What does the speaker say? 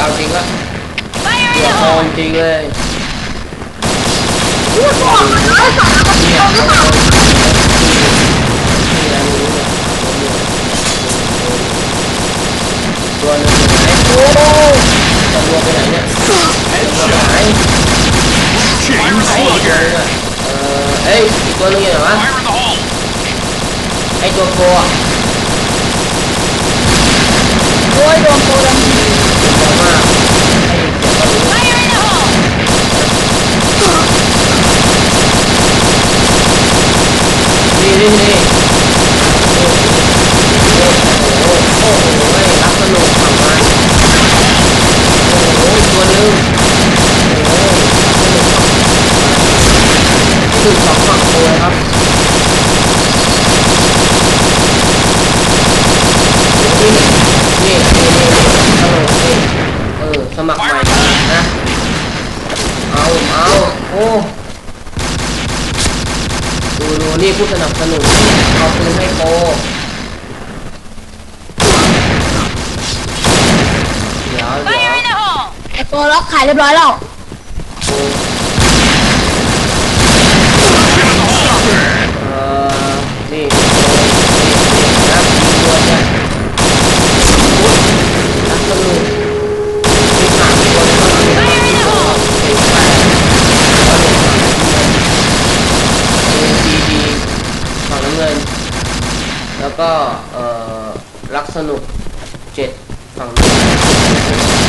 đau tiên quá Ủa thôi tiên ơi Đua lên cái này Tao đua cái này nhá James Slugger Ờ, ê, chị quên luôn nha hả? Ê, cho cô à นี่นี่โอ้โหโอ้โหไม่รับสนุกทำไมโอ้โหอีกตัวหนึงโอ้โหรับสนุกครับหนึ่งสองฝั่งโคเลยครับนี่นี่นี่นี่สนุกนี่เออสมัครใหม่นะเอาเอาโอ้ ดูดูนี่ผู้สนับสนุนเอาปืนให้โปเดี๋ยวเดี๋ยว Fire in the hole! ไอ้ตัวล็อกขายเรียบร้อยแล้ว แล้วก็รักสนุกเจ็ดฝั่งนี้